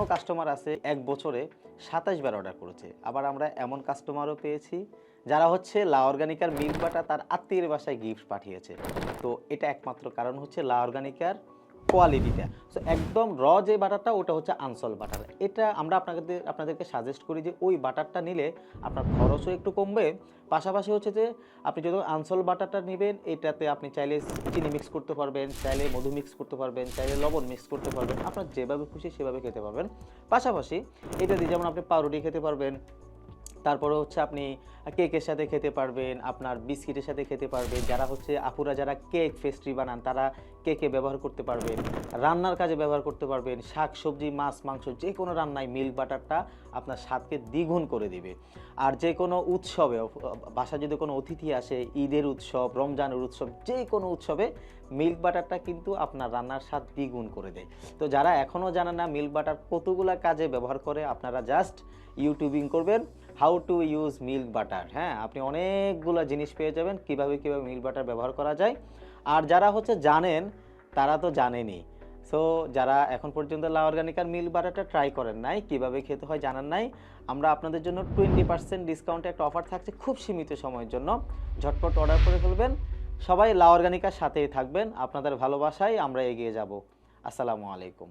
এমনও কাস্টমার আছে, এক বছরে সাতাশ বার অর্ডার করেছে। আবার আমরা এমন কাস্টমারও পেয়েছি, যারা হচ্ছে লা অর্গানিকার মিল্ক বাটা তার আত্মীয়ের বাসায় গিফট পাঠিয়েছে। তো এটা একমাত্র কারণ হচ্ছে লা অর্গানিকার কোয়ালিটিটা সো একদম র যে বাটারটা, ওটা হচ্ছে আনসল বাটার এটা আমরা আপনাদের, আপনাদেরকে সাজেস্ট করি যে ওই বাটারটা নিলে আপনার খরচও একটু কমবে। পাশাপাশি হচ্ছে যে আপনি যদি আনসল বাটারটা নেবেন, এটাতে আপনি চাইলে চিনি মিক্স করতে পারবেন, চাইলে মধু মিক্স করতে পারবেন, চাইলে লবণ মিক্স করতে পারবেন। আপনার যেভাবে খুশি সেভাবে খেতে পারবেন। পাশাপাশি এটা দিয়ে যেমন আপনি পাউরুটি খেতে পারবেন তারপরে হচ্ছে আপনি কেকের সাথে খেতে পারবেন, আপনার বিস্কিটের সাথে খেতে পারবেন, যারা হচ্ছে আপুরা যারা কেক পেস্ট্রি বানান, তারা কেকে ব্যবহার করতে পারবেন, রান্নার কাজে ব্যবহার করতে পারবেন, শাক, সবজি, মাছ, মাংস যে কোনো রান্নায় মিল্ক বাটারটা আপনার স্বাদকে দ্বিগুণ করে দিবে। আর যে কোনো উৎসবে বাসা যদি কোনো অতিথি আসে, ঈদের উৎসব, রমজানের উৎসব যে কোনো উৎসবে মিল্ক বাটারটা কিন্তু আপনার রান্নার স্বাদ দ্বিগুণ করে দেয়। তো যারা এখনও জানে না মিল্ক বাটার কতগুলা কাজে ব্যবহার করে, আপনারা জাস্ট ইউটিউবিং করবেন। How to use milk butter হ্যাঁ? আপনি অনেকগুলো জিনিস পেয়ে যাবেন, কীভাবে কীভাবে মিল্ক বাটার ব্যবহার করা যায়। আর যারা হচ্ছে জানেন, তারা তো জানেনই সো যারা এখন পর্যন্ত লা অর্গানিকার মিল্ক বাটারটা ট্রাই করেন নাই, কীভাবে খেতে হয় জানার নাই, আমরা আপনাদের জন্য টোয়েন্টি পার্সেন্ট ডিসকাউন্টে একটা অফার থাকছে খুব সীমিত সময়ের জন্য। ঝটপট অর্ডার করে ফেলবেন। সবাই লা অর্গানিকার সাথেই থাকবেন। আপনাদের ভালোবাসায় আমরা এগিয়ে যাব। আসসালামু আলাইকুম।